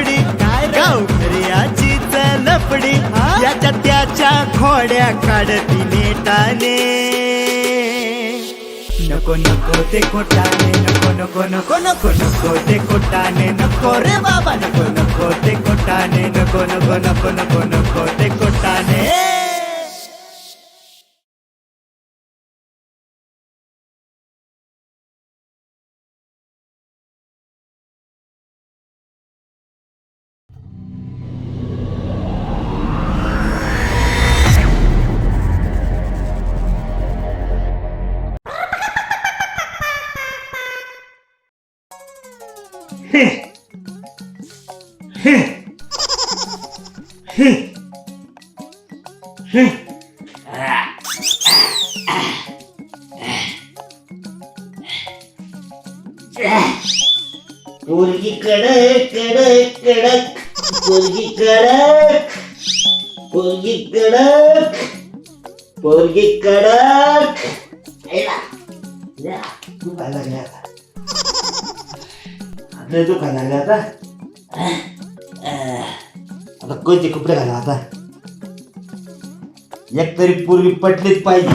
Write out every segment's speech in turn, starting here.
लफडी गावकऱ्याची लपडी. याच्या त्याच्या खोड्या काढती नेटाने. नको नको ते खोटाने नको नको नको नको नको ते खोटाने नको रे बाबा नको नको ते खोटाने नको नको नको नको नको ते खोटाने. कोटाने पोरगी कडक कडक कडक. पोरगी कडक. पोरगी कडक. पोरगी कडक. तू या, दुखायला आता. तू दुखायला लागले आता? आता कोणते कपडे घाला आता? एक तरी पूर्वी पटलीच पाहिजे.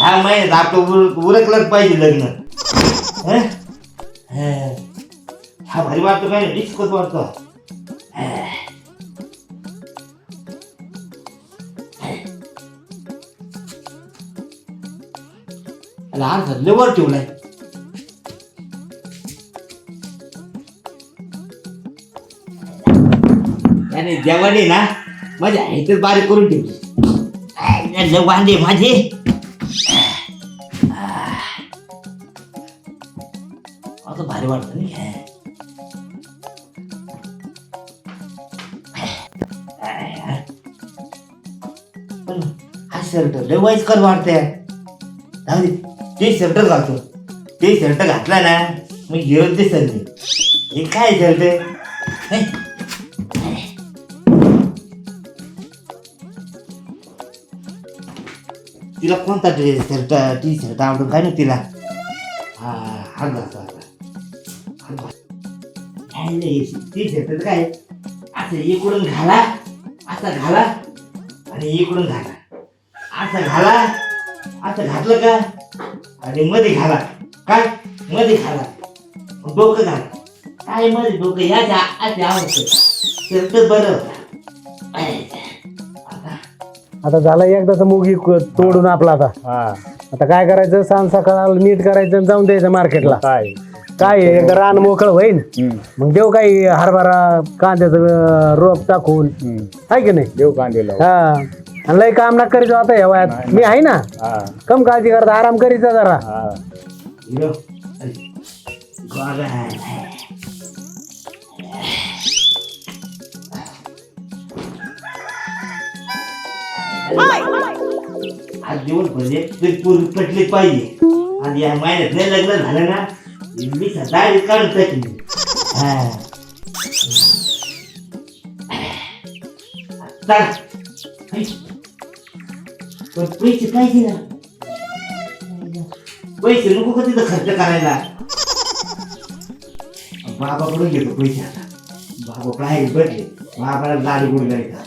ह्या महिन्यात आपलं उर- उरकलंच पाहिजे लग्न. हा? भारी वाटतो काय डिस्कोच वाटतो. लहान वर ठेवलाय. आणि जेवणे ना माझ्या आईतच बारीक करून ठेवली. वांदे माझे. आता भारी वाटत नाही पण हा शर्ट लय वयस्कर वाटते ते शर्ट घालतो. ते शर्ट घातला ना मग हिरोच दिसत नाही हे काय शर्ट तिला कोणता ड्रेस शर्ट टी शर्ट आवडून काय ना तिला? हा हा टी शर्ट काय असं इकडून घाला असं घाला आणि इकडून घाला. असं घाला असं घातलं का? आणि मध्ये घाला. काय? मध्ये घाला. डोकं घाला. काय मध्ये डोकं? याच्या आधी आवडतं शर्ट बरं आता आता झाला एकदाच मुगी क- तोडून आपला आता. हा. आता काय करायचं? सांग सकाळ नीट करायचं आणि जाऊन द्यायचं मार्केटला. काय? काय आहे, एकदा रान मोकळ होईल हम्म, मग देऊ काही हरभरा कांद्याचं अं, रोप टाकून. हम्म. आहे की नाही? देव कांदेला हा. आणि लय काम ना करीत आता या वयात. मी आहे ना? हा. कम काळजी करता आराम करीत जा जरा. हा. आज दिवस म्हणजे तरी पूर्वी पटले पाहिजे. आणि या महिन्यात नाही लग्न झालं ना मी दाढी काढून टाकली पण पैसे पाहिजे ना. पैसे नको का तिथं खर्च करायला? बाबाकडून घेतो पैसे आता. बाबा काय बदले बाबाला गाडी गुडलायचा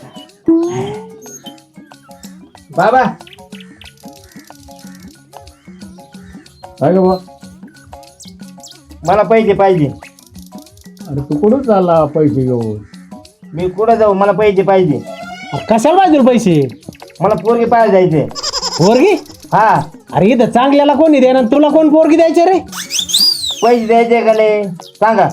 बाबा. बा. मला पैसे पाहिजे. अरे तू कुठं चालला पैसे घेऊन? मी कुठं जाऊ? मला पैसे पाहिजे. कशाला पाहिजे पैसे? मला पोरगी पाहायला जायचे पोरगी? हा. अरे इथं चांगल्याला कोणी देणार तुला कोण पोरगी द्यायचे रे? पैसे द्यायचे का नाही? सांगा.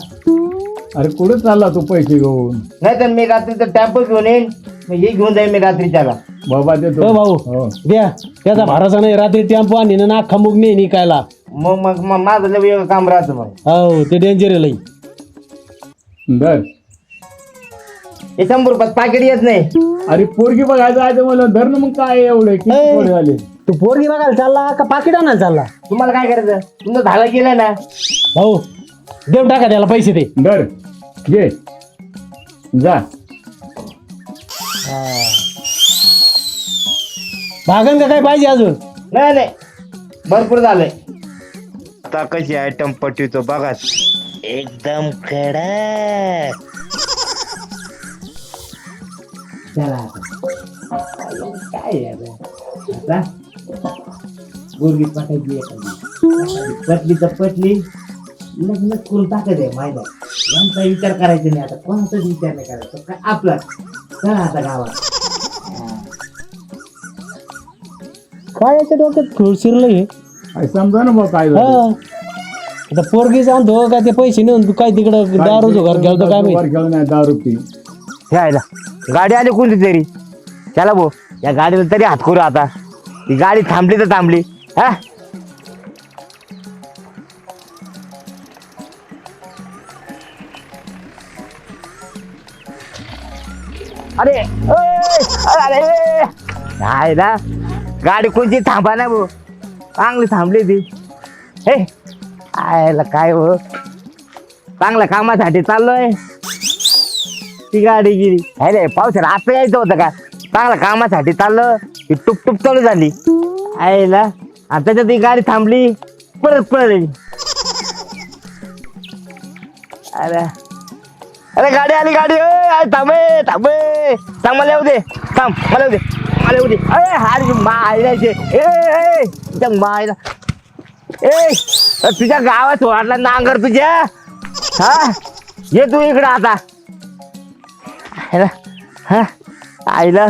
अरे कुठं चालला तू पैसे घेऊन? नाही तर मी रात्रीचं टॅम्पो घेऊन येईन. मग हे घेऊन जाईन मी रात्रीच्याला. बाबा देतो हो भाऊ. हो. द्या. त्याचा भरोसा नाही रात्री टेम्पो आणि ना अख्खा मुग नाही निकायला. मग मग मग माझं लय वेगळं काम राहतं मग. हो ते डेंजर आहे लई. धर हे शंभर रुपयात पाकिट येत नाही. अरे पोरगी बघायचं जायचं म्हणलं धर ना मग काय एवढे. किती झाले? तू पोरगी बघायला चालला का पाकिट आणायला चालला? तुम्हाला काय करायचं? तुमचं झालं गेलं ना. भाऊ देऊन टाका त्याला पैसे दे धर घे जा. भागन का काय पाहिजे अजून? नाही नाही. भरपूर झालंय. आता कशी आयटम पटवितो बघा. एकदम कडक चला आता. काय आहे आता? आता गोरगी पटायची एखादी पटली तर पटली लग्नच करून टाकायचं आहे माहिती आहे. यांचा विचार करायचा नाही. आता कोणाचाच विचार नाही करायचा. काय आपला? चला आता गावात. काय याच्या डोक्यात खूळ शिरलं हे काय समजा ना भाऊ काय हा. झालं. आता पोरगी सांगतो का ते पैसे नेऊन तू काय तिकडं काय दारू जुगार खेळतो काय माहिती? आहे, दारू पी. हे आहे ना गाडी आली कोणती तरी? चला भाऊ या गाडीला तरी हात करू आता. ती गाडी थांबली तर थांबली. हा? अरे ओय, अरे नाही ना. गाडी कोणची थांबा ना भाऊ. चांगली थांबली ती. हे आयला काय हो? चांगल्या कामासाठी चाललोय. ती गाडी गेली. अरे पावसाला आता यायचं होतं का? चांगल्या कामासाठी चाललं. ही टुप टुप चालू झाली. आईला आणि त्याच्यात ही गाडी थांबली. परत पळली. अरे अरे गाडी आली गाडी. ओय, आय, थांबे थांबे थांब मला येऊ दे. थांब मला येऊ दे. मला येऊ दे अरे हार मायला ए ए, तुझ्या मायला ए तुझ्या गावात वाढला नांगर तुझ्या? हा? ये तू इकडं आता. आईला हा? आईला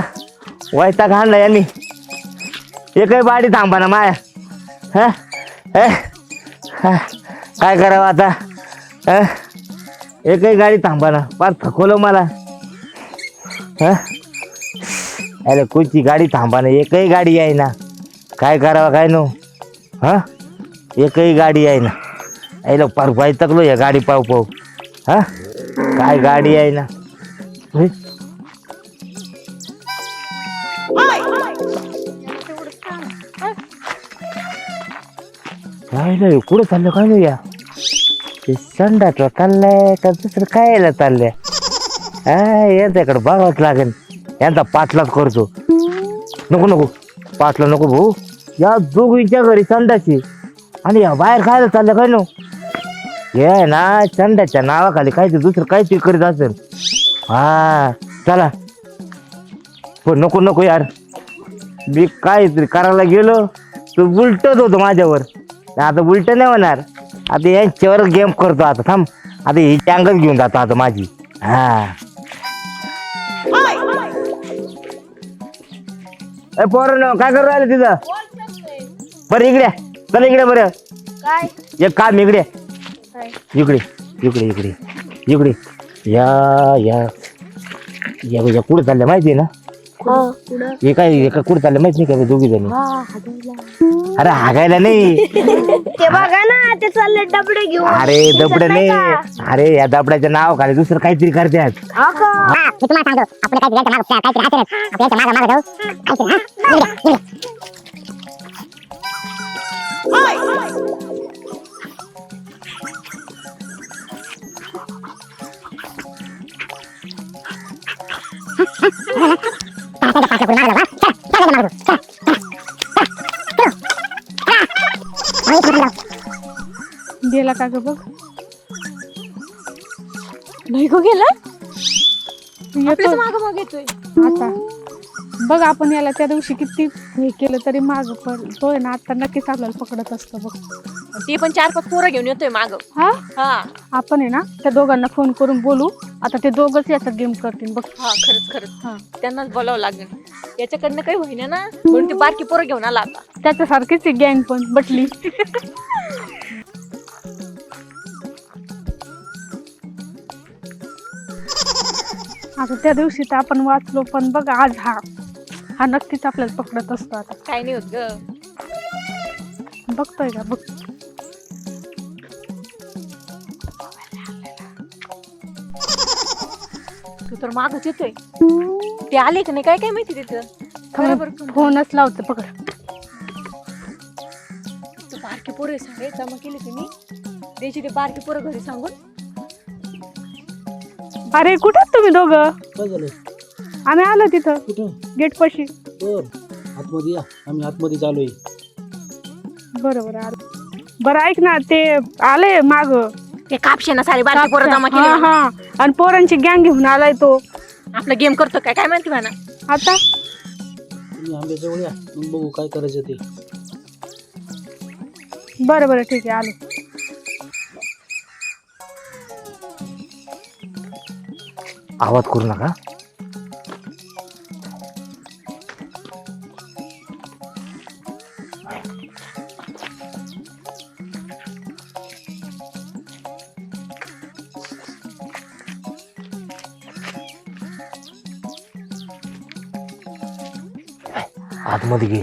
वैता घाणला यांनी. एकही बाडी थांबा ना माया. हा? हा, काय करावं आता? हा? एकही गाडी थांबा ना. फार थकवलं मला. हा? अरे कोणची गाडी थांबा ना एकही गाडी आहे ना. काय करावं काय नो? हा? एकही गाडी आहे ना. आईला पार पाय तकलो या गाडी पाहू पाहू हा? काय गाडी आहे ना? हे? काय नाही कुठं चाललं काय नाही या? ते संडासला चाललंय का दुसरं काय यायला चाललंय? हा यांच्याकडे बघावंच लागेल. यांचा पाठलाच करतो. नको नको. पाठला नको भाऊ. या दोघींच्या घरी संडाची आणि या बाहेर खायला चाललं काय नो? हे आहे ना संडाच्या नावाखाली काहीतरी दुसरं काहीतरी करीत असेल. हा चला. पण नको नको यार. मी काहीतरी करायला गेलो तो उलटत होतो माझ्यावर. आता उलट नाही होणार. आता यांच्यावर गेम करतो आता. थांब. आता ही टँगच घेऊन जातो आता माझी. हा. ए पोरं काय करू राहिले तिथं? बरं इकडे चल इकडे बरं. काय? एक काम इकडे काय? इकडे इकडे इकडे इकडे. या. या या या कुठे चालल्या माहिती आहे ना? हे. काय एका कुठे चालल्या? माहिती नाही का दोघी जणी? हा. अरे हागायला नाही. ते बघा ना ते चालले डबडे घेऊन. अरे दिसत दबडे नाही का? अरे या दबड्याच्या नाव खाली दुसरं काहीतरी करतात हा का? मी तुम्हाला सांगतो. आपलं काहीतरी यांच्या मागं काहीतरी हाते आपल्या यांच्या मागं मागं जाऊ. काहीतरी हा निघा, निघा. गेला का ग बघ? नाही गो गेला? येतो माग माग येतोय. आता. बघ आपण याला त्या दिवशी किती हे केलं तरी माग पण तो आहे ना आता नक्कीच आपल्याला पकडत असतो बघ. ते पण चार पाच पोरं घेऊन येतोय माग. हा? हा. आपण आहे ना त्या दोघांना फोन करून बोलू. आता ते दोघच याचा गेम करतील बघ. हा खरंच खरंच. त्यांनाच बोलावं लागेल. याच्याकडनं काही होईना ना म्हणून ते बारकी पोरं घेऊन आला आता. त्याच्यासारखीच गँग पण बटली. आता त्या दिवशी तर आपण वाचलो पण बघ आज हा हा नक्कीच आपल्याला पकडत असतो आता. काय नाही होत ग. बघतोय का? बघ. तर मागच येतोय. ते आले का नाही काय काय माहिती तिथं? बरोबर फोनच लावते पकड. तू बारकी पोरं सांगे जमा केली तुम्ही. द्यायची ते बारकी पोरं घरी सांगून. अरे कुठे आहेत तुम्ही दोघं? काय झालं? आम्ही आलो तिथं कुठं? गेट पशी. बर आतमध्ये या. आम्ही आतमध्ये चालू आहे. बरोबर आलो. बरं ऐक ना ते आले माग. ते कापशे ना सारे बारकी पोरं जमा केली हा. हा. आणि पोरांची गँग घेऊन आलाय तो. आपला गेम करतो काय? काय माहिती म्हणा? आता? तुम्ही आंब्याजवळ या. मग बघू काय करायचं ते. बरं बरं ठीक आहे आलो. आवाज करू नका.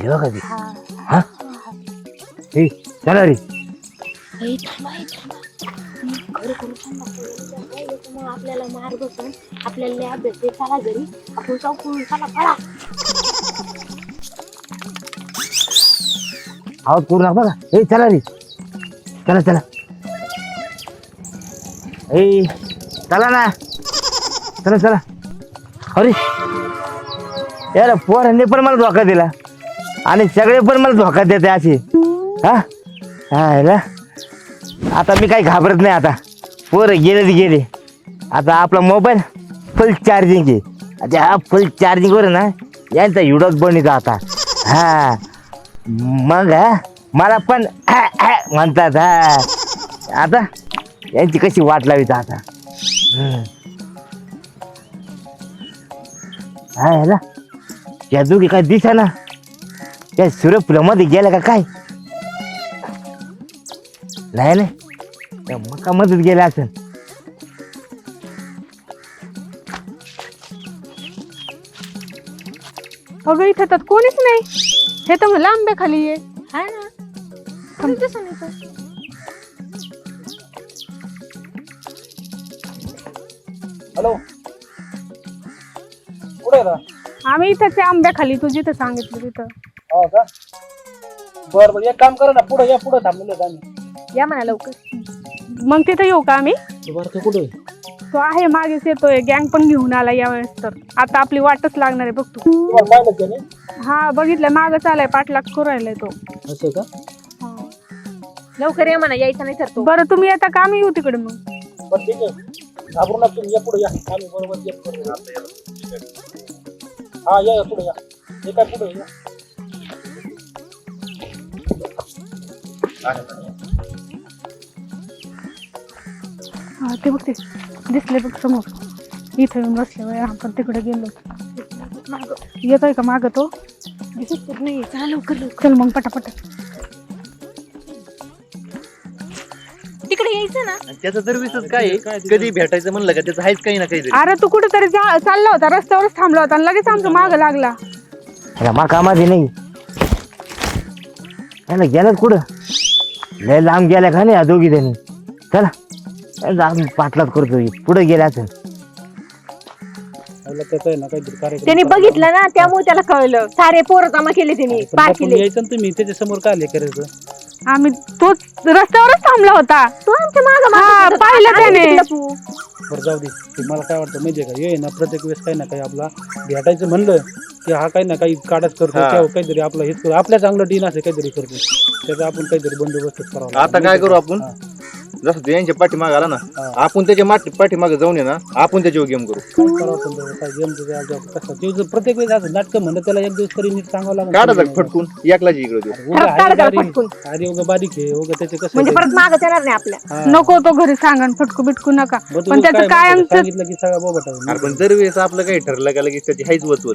गेली बघा ती? हा. ए चला रे. आपल्याला मार बसून आपल्याला अभ्यास. चला घरी. आपण चौकून चला पळा. आवाज करू नका बघा. ए चला रे. चला चला. ए चला ना. चला चला. अरे. यार पोरांनी पण मला धोका दिला. आणि सगळे पण मला धोका देते असे. हा? हा ह्याला? आता मी काही घाबरत नाही आता. पोरं गेले ते गेले. आता आपला मोबाईल फुल चार्जिंग आहे. आता हा फुल चार्जिंगवर ना यांचा व्हिडिओच बनवतो आता. हा. मग मला पण म्हणतात हा. आता यांची कशी वाट लावी आता? हा ह्याला या दोघी काय दिसा ना त्या सूर्यफुलामध्ये गेल्या का काय? नाही नाही त्या मकामध्येच गेल्या असेल. अगं इथं तर कोणीच नाही. हे तर मला आंब्या खाली आहे हा ना? दिसून येतं हॅलो? कुठे आहे आम्ही इथं त्या आंब्या खाली तू जिथं सांगितलं तिथं. हो का? बरं बरं. एक काम करा ना पुढे या पुढे थांबलेलो आहेत आम्ही. या म्हणा लवकर. मग तिथं येऊ का आम्ही? तो बरं का कुठे तो आहे मागेच येतोय. गँग पण घेऊन आला यावेळेस तर. आता आपली वाटच लागणार आहे बघ तू. तुम्हाला पाहिलं त्याने हा बघितलं. मागं चालाय पाठलाग करू राहिलाय तो. असं का? लवकर या म्हणा यायचं नाही तर तो. बरं तुम्ही येता का? आम्ही येऊ तिकडे मग. बरं ठीक आहे. घाबरू नका तुम्ही या पुढे या. आम्ही बरोबर येत करू हा या या पुढे या. हे काय पुढे या. हा ते बघ ते. दिसले बघ समोर. इथं येऊन बसले वय आपण तिकडे गेलो. येतोय का माग तो? दिसत तर नाही चला लवकर लवकर. चल मग पटापट. तिकडे यायचं ना? त्याचं तर विसच काय आहे? कधी भेटायचं म्हणलं का त्याचं आहेच काही ना काही अरे तू कुठेतरी जा चालला होता रस्त्यावरच थांबला होता आणि लगेच आमचं माग लागला. ह्याला मा कामाची नाही. ह्याला गेलं कुठं? लय लांब गेल्या का नाही या दोघी त्यांनी चला. पाठलाच करतो पुढे गेल्या असेल त्याला त्याचं आहे ना काहीतरी कार्यक्रम त्यांनी बघितलं ना त्यामुळे त्याला कळलं. सारे पोरं जमा केले त्यांनी. पण पार आपण केले. यायचं ना तुम्ही त्याच्यासमोर काय आले करायचं? आम्ही तोच रस्त्यावरच थांबला होता. तू आमच्या माग हा, पाहिलं त्याने. बरं जाऊ दे. ते मला काय वाटतं माहिती आहे का ये ना प्रत्येक वेळेस काही ना काही आपला भेटायचं म्हणलं की हा काही ना काही काढच करतो हा. काहीतरी आपलं हेच करतो आपल्या चांगलं टीन असे काहीतरी करतो त्याचा आपण काहीतरी बंदोबस्त करावा लागेल. आता काय करू आपण हा. जसं तू यांच्या पाठीमाग आला ना हा. आपण त्याच्या माठ पाठीमागे जाऊन ये ना आपण त्याच्यावर गेम करू. काय करावं समजा, काय जमतं ते आपल्या- कसं? ते जर प्रत्येक वेळेस असं नाटकं म्हणलं त्याला एक दिवस तरी नीट सांगावं लागेल. काढा फटकून एकलाच इकडे देऊ. अरे उगा काढा बारीक- उगा आहे. उगा त्याचे कसं म्हणजे परत मागच येणार नाही आपल्या. हा. नको तो घरी सांगा फटकू बिटकू नका. मग तू पण त्याचं काय म्हणतो, सांगितलं की सगळा बोबट अरे पण दर वेळेस आपलं काही ठरलं का लगेच त्याची हाईच वचवत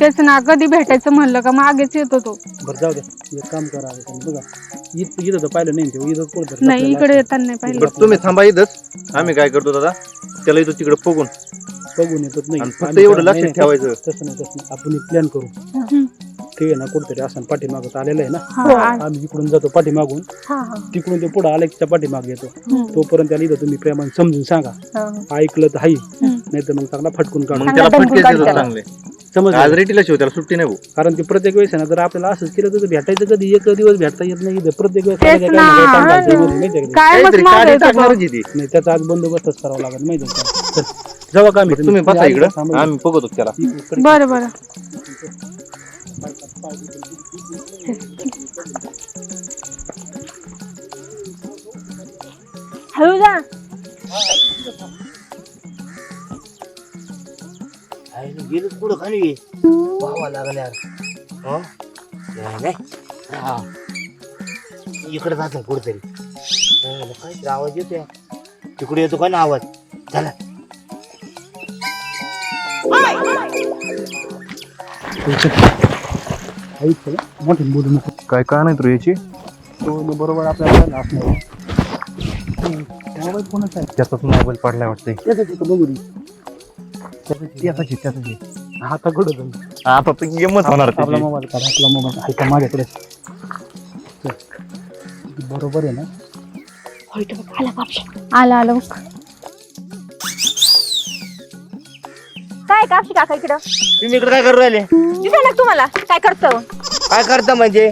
तेच ना कधी भेटायचं म्हणलं का मागेच येतो तो. बरं जाऊ दे. एक काम करा बघा. इथं इथं तर पाहिलं नाही ते इथं कुठं नाही इकडे येताना नाही पाहिलं. बरं तुम्ही थांबा इथंच. आम्ही काय करतो दादा? त्याला इथं तिकडे फुगून. बघून येतात नाही. आणि फक्त आम्ही एवढं लक्षात नाही, नाही, ठेवायचं. तसं नाही तसं नाही. आपण एक प्लॅन करू. ते आहे ना कुठेतरी असं पाठीमागत आलेलं आहे ना. हा, आ- आम्ही इकडून जातो पाठीमागून हा हा. तिकडून ते पुढे आले त्या पाठीमाग येतो. हम्म. तोपर्यंत त्याला इथं तुम्ही प्रेमाने समजून सांगा. हा. ऐकलं तर हाई. नाही तर मग चांगला फटकून काढू. मग चांगला त्याला दणकून काढ. समज आज रेटीला शिव त्याला सुट्टी नाही भाऊ. कारण ते प्रत्येक वेळेस आहे ना जर आपल्याला असंच केलं तर भेटायचं कधी? एक दिवस भेटता येत नाही. इथं. प्रत्येक वेळेस तेच काही ना ना, काही ताण घालते ना. मध्ये, माहिती आहे का? कायमच काहीतरी मागे कार्य येतो तो. टाकणारच आहे ती. नाही त्याचा आज बंदोबस्तच करावा लागेल माहिती आहे का? चल, जाऊ का आम्ही? तुम्ही बसा इकडं. आम्ही बघतो त्याला. बरं बरं. हळू जा गेलं पुढं खाली? व्हावं लागलं यार. हो? नाही. हा. इकडे जातो कुठेतरी. काय आवाज येतोय. तिकडे येतो का ना आवाज? चला. ऐक चला, मोठे बोलू नको काय का नाही तर याची? तो बरोबर आपल्याला असणार मोबाईल कोणाचा आहे? त्याचाच मोबाईल पडलाय वाटतंय. त्याचा तिथं बघू दे. त्याचाच त्याचाच हाता घडत आता तर गेमच होणार आपला त्याची. मोबाईल काढ आपला मोबाईल ऐका माझ्याकडे चल. बरोबर आहे ना? आलं आलं काय कापशी काका इकडं? तुम्ही इकडे काय करू राहिले? दिसायला का तुम्हाला. काय करतो? काय करता म्हणजे?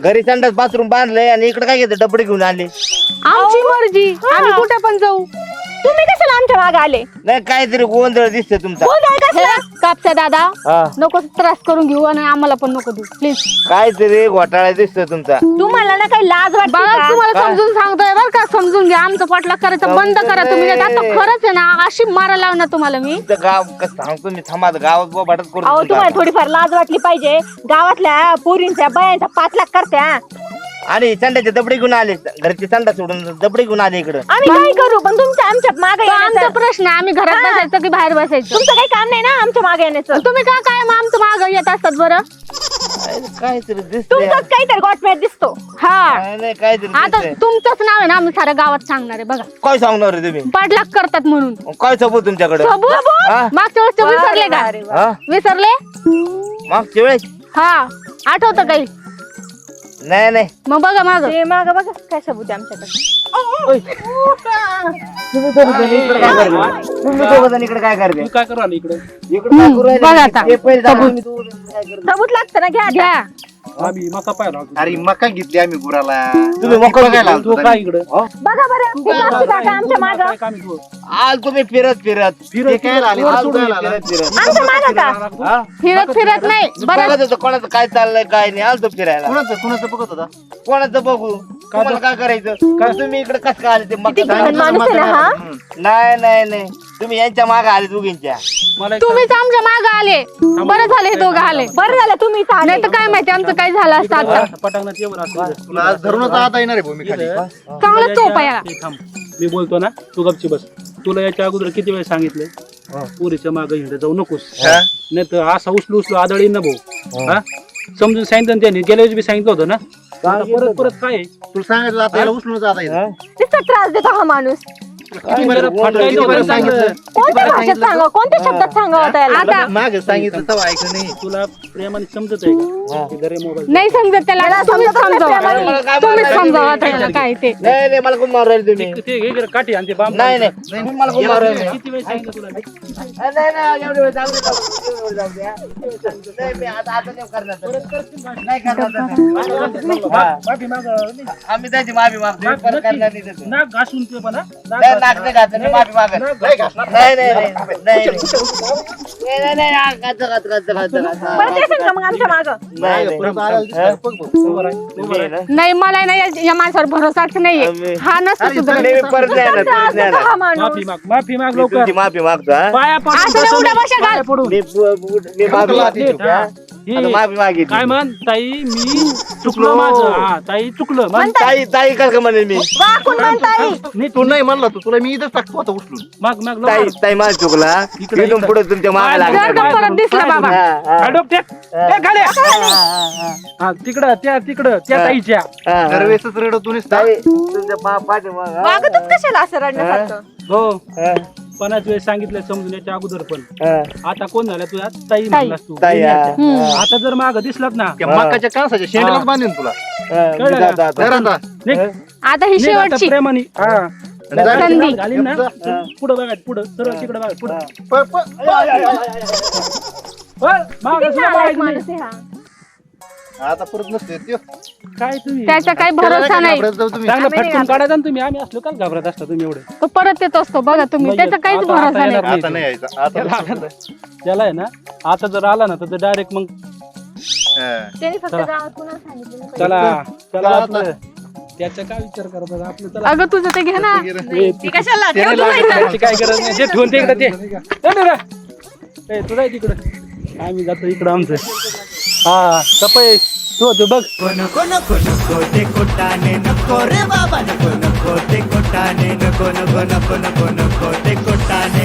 घरी संडास बाथरूम बांधलंय आणि इकडे काय घेतं डबडे घेऊन आले आमची मर्जी. आम्ही कुठे पण जाऊ. तुम्ही कशाला आमच्या मागे आले? नाही काहीतरी गोंधळ दिसतोय तुमचा. बघ, कापसा दादा हा. नको त्रास करून घेऊ आणि आम्हाला पण नको देऊ. प्लीज काहीतरी घोटाळा दिसतोय तुमचा. तुम्हाला ना काही लाज वाटते का? तुम्हाला? समजून सांगतोय बरं का? समजून घ्या. आमचं पाठलाग करायचं बंद करा तुम्ही. नाही. तर आता खरंच आहे ना अशी मारा लावणार तुम्हाला मी. तुमचं गाव कसं सांगतो मी थांबा गावात बोबाटच अहो करतो तुम्हाला. थोडीफार लाज वाटली पाहिजे. गावातल्या पोरींच्या बायांचा पाठलाग करत्या. आणि संडाचे दबडे घेऊन आले. घरचे संडा सोडून दबडे घेऊन आले इकडं. आम्ही काय करू? पण तुमच्या आमच्या मागे तो आमचा प्रश्न आम्ही घरात हा. बसायचं की बाहेर बसायचं? तुमचं काही काम नाही ना आमच्या मागे येण्याचं? तुम्ही का काय मग आमचं माग येत असतात बरं? काहीतरी दिसतंय. तुमचंच काहीतरी गॉटमॅट दिसतो. हा. काय नाही काहीतरी आता दिसतंय. तुमचंच नाव आहे ना? आम्ही साऱ्या गावात सांगणार आहे बघा. काय सांगणार रे तुम्ही? पाठलाग करतात म्हणून. काय सबूत तुमच्याकडे? सबूत? हा? मागच्या वर्षी विसरले का. हा? विसरले? मागच्या वेळेस? हा. आठवतं काही? नाही नाही. मग बघा माझं ते माग बघा काय सबूत आहे आमच्याकडे. तुम्ही दोघं जण इकडे काय करते तुम्ही दोघं जण इकडे काय करते तू काय करू आला इकडे? इकडे काय करू राहिले? बघा आता. ते पहिले जाऊ, तुम्ही दोघं जण काय करते? सबूत लागतं ना घ्या. घ्या. आम्ही मका पाहिला अरे मका घेतली आम्ही गुराला. तुम्ही तू लावतो काय इकडे? बघा बरं ते काका आमच्या माग? आज तुम्ही फिरत फिरत. फिरत काय आले? फिरत फिरत आमच्या माग का? फिरत फिरत नाही. बरं. बघत होतो कोणाचं काय चाललंय काय नाही आलतो फिरायला. कुणाचं कुणाचं बघत होता? कोणाचं बघू? तुम्हाला काय करायचं? काय? तुम्ही इकडे कसं काय आले ते हा? नाही नाही नाही. तुम्ही यांच्या मागे आले दोघींच्या तुम्हीच आमच्या माग आले. बरं झालं हे दोघं आले. बरं झालं तुम्ही. नाही तर काय माहिती आमचं काय झालं असतं आता? पटांगणात असं. तुला आज धरूनच आता येणार आहे भूमी खाली. चांगलं चोप आहे याला. ते थांब. मी बोलतो ना तू गपची बस. तुला याच्या अगोदर किती वेळ सांगितलंय पुरीच्या मागे हिंड जाऊ नकोस. नाही तर असा उचलू उचलू आदळी ना भाऊ. हा. समजून सांगितलं ना त्यांनी. गेल्या वेळेस बी सांगितलं होतं ना? आता परत परत काय आहे? तुला सांगितलं आता याला उचलून जाता येईल. नुसता त्रास देतो हा माणूस. किती सांगितलं? कोणत्या भाषेत सांगा? कोणत्या शब्दात सांगावं त्याला आता माग सांगितलं तेव्हा ऐकलं नाही. तुला प्रेमाने समजत आहे का? की घरी मोबाईल? नाही समजत त्याला. तुम्हीच समजावा. मला काय तुम्हीच मारायला समजावा त्याला काय ते. नाही नाही मला कोण मारू राहिले तुम्ही ते घे गं काठी आणि ते बांब नाही नाही. तुम्ही मला कोण मारू राहिले किती वेळ सांगितलं तुला? नाही, नाही नाही एवढे वेळ जाऊ दे, जाऊ दे, जाऊ दे, जाऊ दे. नाही मी आता आता नाही करणार तसं. नाही करणार तसं. माफी माग आम्ही त्याची माफी मागतो परत करणार नाही तसं. नाक घासून ते पण? नाक नाही, घासून. नाही मला. नाही या- माणसावर भरोसाच नाही हा नसतो नाही, हा माफी माग माफी माग माफी मागतो ही- आता माफी मागितली. काय म्हण? ताई मी चुकलो माझं. हा ताई चुकलं. म्हण ताई ताई. का का म्हणेल मी? वाकून नाही तू नाही म्हणला तू. तुला मी इथंच टाकतो आता उचलून. माग माग ताई लवकर ताई माझ चुकला. इकडे, इथून. पुढे तुमच्या मागा जर जर लागणार का परत दिसलं बाबा हा, हा. हा, डोक टेक. टेक. खाली. हा तिकडं त्या तिकडं त्या हा. ताईच्या. दरवेळेसच रडतो तू नुसता. ताई तुमच्या पा- पाठीमागं? वागतच कशाला असं रडण्यासारखं? हो. हा, पन्नास वेळेस सांगितलं समजून याच्या अगोदर पण. हा. आता कोण झाला तुझ्या ताई म्हणलास तू. ताई, हा. हम्म. आता जर माग दिसलात ना. त्या मकाच्या कासाच्या शेंडलाच बांधेन तुला. हा, मी कळलं? जातो आता. निघ. ही. निघ आता शेवटची. प्रेमाने. हा. आणि जा. संधी. घालीन ना? पुढं बघा पुढं. सरळ तिकडे बघा पुढं. प- मागं. माणूस आहे हा आता परत नसते त्यो. काय तुम्ही? त्याचा काही भरोसा नाही. जाऊ तुम्ही? चांगलं फटकून काढायचं ना तुम्ही. आम्ही असलो काल घाबरत असता तुम्ही एवढे? तो परत येत असतो बघा तुम्ही. त्याचा काहीच आता- भरोसा आता नाही. येणार आता नाही यायचं. आता त्याला त्याला आहे ना आता जर आला ना तर डायरेक्ट मग हा. त्यांनी फक्त चला. गावात कुणाला सांगितलं. नाही चला चला चला आपलं त्याचा काय विचार करतात आपलं चला. अगं तुझं ते घे ना. ती कशाला? काय गरज नाही. जे ठेवून ते इकडे ते ए, तिकडं. ए, तू जाय तिकडं आम्ही जातो इकडं आमचं. हा सपय तू होतो बघ. नको नको नको ते कोटाने नको रे बाबा नको नको ते कुटाने नको नको नको नको नको ते कुटाने.